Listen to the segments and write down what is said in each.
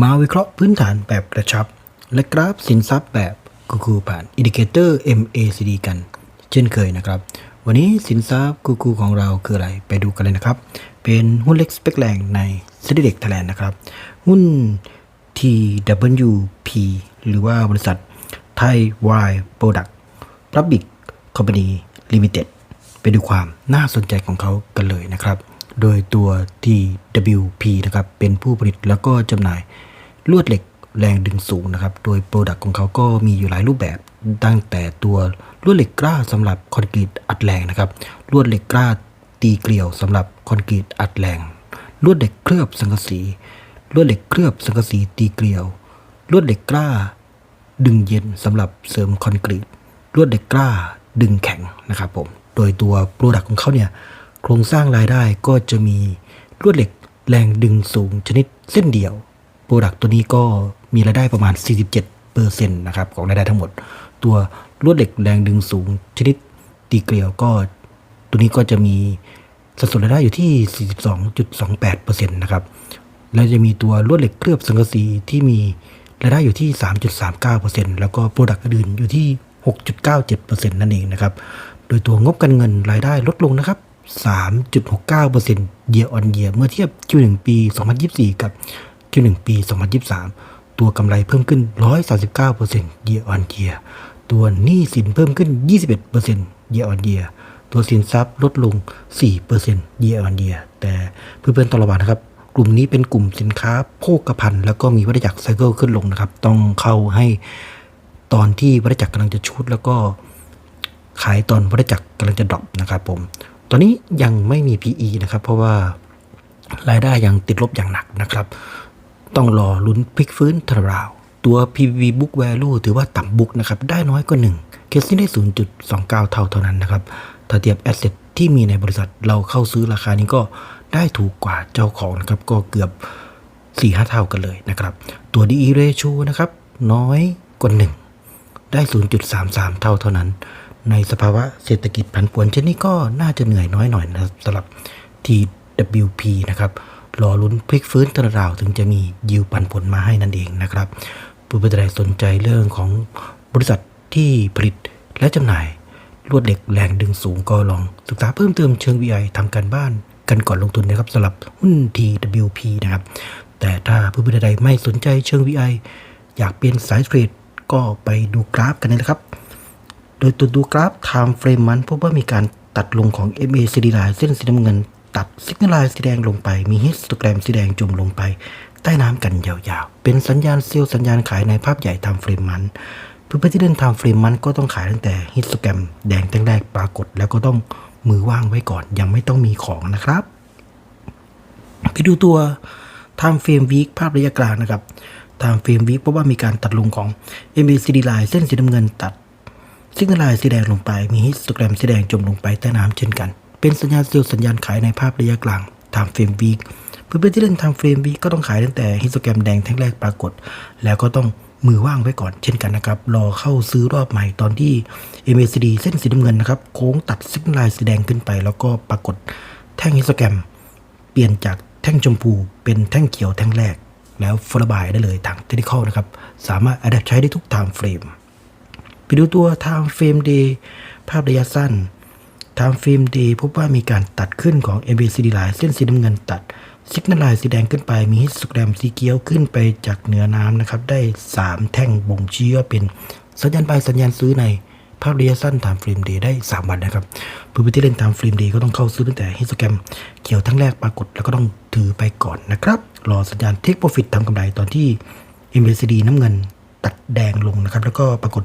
มาวิเคราะห์พื้นฐานแบบกระชับ และกราฟสินทรัพย์แบบกูกูผ่านอินดิเคเตอร์ MACD กัน เช่นเคยนะครับ วันนี้สินทรัพย์กูกูของเราคืออะไรไปดูกันเลยนะครับ เป็นหุ้นเล็กสเปกแรงในเซ็นดิเด็กไทยแลนด์นะครับ หุ้น TWP หรือว่าบริษัทไทยวายโปรดักต์ Public Company Limited ไปดูความน่าสนใจของเขากันเลยนะครับ โดยตัว TWP นะครับ เป็นผู้ผลิตแล้วก็จำหน่าย ลวดเหล็กแรงดึงสูงนะครับ โดยโปรดักต์ของเขาก็มีอยู่หลายรูปแบบตั้งแต่ตัวลวดเหล็กกล้าสำหรับคอนกรีตอัดแรงนะครับลวดเหล็กกล้าตีเกลียวสำหรับคอนกรีตอัดแรงลวดเหล็กเคลือบสังกะสีลวดเหล็กเคลือบสังกะสีตีเกลียวลวดเหล็กกล้า ดึงเย็นสำหรับเสริมคอนกรีตลวดเหล็กกล้าดึงแข็งนะครับผมโดยตัวโปรดักต์ของเขาเนี่ยโครงสร้างรายได้ก็จะมีลวดเหล็กแรงดึงสูงชนิดเส้นเดียว โปรดักต์ตัวนี้ก็มีรายได้ประมาณ 47เปอร์เซ็นต์นะครับของรายได้ทั้งหมด ตัวลวดเหล็กแรงดึงสูงชนิดตีเกลียวก็ตัวนี้ก็จะมีสัดส่วนรายได้อยู่ที่ 42.28%นะครับ แล้วจะมีตัวลวดเหล็กเคลือบสังกะสีที่มีรายได้อยู่ที่ 3.39%แล้วก็โปรดักต์อื่นอยู่ที่ 6.97%นั่นเองนะครับ โดยตัวงบการเงินรายได้ลดลงนะครับ 3.69% year on year เมื่อเทียบ Q1 ปี 2024 กับ Q1 ปี 2023 ตัวกำไรเพิ่มขึ้น 139% year on year ตัวหนี้สินเพิ่มขึ้น 21% year on year ตัวสินทรัพย์ลดลง 4% year on year แต่เพื่อนๆต้องระวังนะครับ กลุ่มนี้เป็นกลุ่มสินค้าโภคภัณฑ์ แล้วก็มีวัฏจักรไซเคิลขึ้นลงนะครับ ต้องเข้าให้ตอนที่วัฏจักรกำลังจะชุดแล้วก็ขายตอนวัฏจักรกำลังจะดรอปนะครับผม ตอนนี้ยังไม่มี PE นะครับ เพราะว่ารายได้ยังติดลบอย่างหนักนะครับ ต้องรอลุ้นพลิกฟื้นทราว ตัว PV book value ถือว่าต่ำบุกนะครับได้น้อยกว่า1เคสนี้ได้ 0.29 เท่าเท่านั้นนะครับถ้าเทียบแอสเซทที่มีในบริษัทเราเข้าซื้อราคานี้ก็ได้ถูกกว่าเจ้าของนะครับก็เกือบ4-5เท่ากันเลยนะครับ ตัว DE ratio นะครับน้อยกว่า 1 ได้ 0.33 เท่าเท่านั้น ในสภาวะเศรษฐกิจผันผวนเช่นนี้ก็น่าจะเหนื่อยน้อยหน่อยนะครับสำหรับ TWP นะครับ รอลุ้นพลิกฟื้นตลาดถึงจะมียิวปันผลมาให้นั่นเองนะครับ ผู้บริหารสนใจเรื่องของบริษัทที่ผลิตและจำหน่ายลวดเหล็กแรงดึงสูงก็ลอง ศึกษาเพิ่มเติมเชิง VI ทำการบ้านกันก่อนลงทุนนะครับสำหรับหุ้น TWP นะครับ แต่ถ้าผู้บริหารใดไม่สนใจเชิง VI อยากเปลี่ยนสายเทรดก็ไปดูกราฟกันนะครับ โดยตัวดูกราฟ Time Frame มันพบว่ามีการตัดลงของ MACD line เส้นสีน้ำเงิน ตัดสัญญาณไลน์สีแดงลงไป มีฮิสโตแกรมสีแดงจุ่มลงไป ใต้น้ำกันยาวๆ เป็นสัญญาณเซลล์สัญญาณขายในภาพใหญ่ Time Frame มันเพื่อที่เดิน Time Frame มันก็ต้องขายตั้งแต่ฮิสโตแกรมแดงตั้งแรกปรากฏ แล้วก็ต้องมือว่างไว้ก่อน ยังไม่ต้องมีของนะครับไปดูตัว Time Frame Week ภาพระยะกลางนะครับ Time Frame Week พบว่ามีการตัดลงของ MACD line เส้นสีน้ำเงินตัดซิกนลายสีแดงลงไป มีฮิสโตแกรมสีแดงจมลงไปใต้น้ำเช่นกัน เป็นสัญญาณเซลล์สัญญาณขายในภาพระยะกลางทางเฟรมวีคเพื่อนๆที่เล่นทางเฟรมวีก็ต้องขายตั้งแต่ฮิสโตแกรมแดงแท่งแรกปรากฏ แล้วก็ต้องมือว่างไว้ก่อนเช่นกันนะครับ รอเข้าซื้อรอบใหม่ตอนที่ MACD เส้นสีน้ำเงินนะครับ โค้งตัดซิกนลายสีแดงขึ้นไป แล้วก็ปรากฏแท่งฮิสโตแกรม เปลี่ยนจากแท่งชมพูเป็นแท่งเขียวแท่งแรก แล้วฟลบายได้เลยทางเทคนิคนะครับ สามารถอัดใช้ได้ทุกไทม์เฟรมไปดูตัว Time Frame Day ภาพระยะสั้น Time Frame Day พบว่ามีการตัดขึ้นของ MACD line เส้นสีน้ำเงินตัด Signal Line สีแดงขึ้นไปมีฮิสโตแกรมสีเขียวขึ้นไปจากเหนือน้ำนะครับ ได้ 3 แท่งบ่งชี้ว่าเป็นสัญญาณบายสัญญาณซื้อในภาพระยะสั้น Time Frame Day ได้ 3 วันนะครับผู้ที่เล่น Time Frame Day ก็ต้องเข้าซื้อตั้งแต่ฮิสโตแกรมเขียวทั้งแรกปรากฏแล้วก็ต้องถือไปก่อนนะครับ รอสัญญาณ Take Profit ทำกำไรตอนที่ MACD น้ำเงิน ตัดแดงลงนะครับ แล้วก็ปรากฏ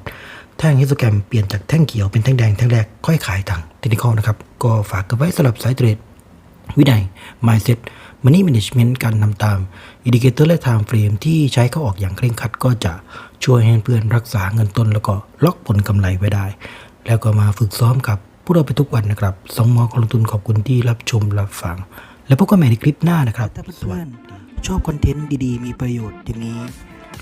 แท่งฮิสโตแกรมเปลี่ยนจากแท่งเขียวเป็นแท่งแดงแท่งแรกค่อยขายทางเทคนิคนะครับ ก็ฝากกันไว้สำหรับสายเทรดวินัย mindset money management การนำตามอินดิเคเตอร์และ time frame ที่ใช้เข้าออกอย่างเคร่งครัดก็จะช่วยให้เพื่อนรักษาเงินต้น แล้วก็ล็อกผลกำไรไว้ได้ แล้วก็มาฝึกซ้อมกับพวกเราไปทุกวันนะครับสองมอคนลงทุนขอบคุณที่รับชมรับฟัง แล้วพบกันใหม่ในคลิปหน้านะครับถ้าเพื่อนๆชอบคอนเทนต์ดีๆ มีประโยชน์อย่างนี้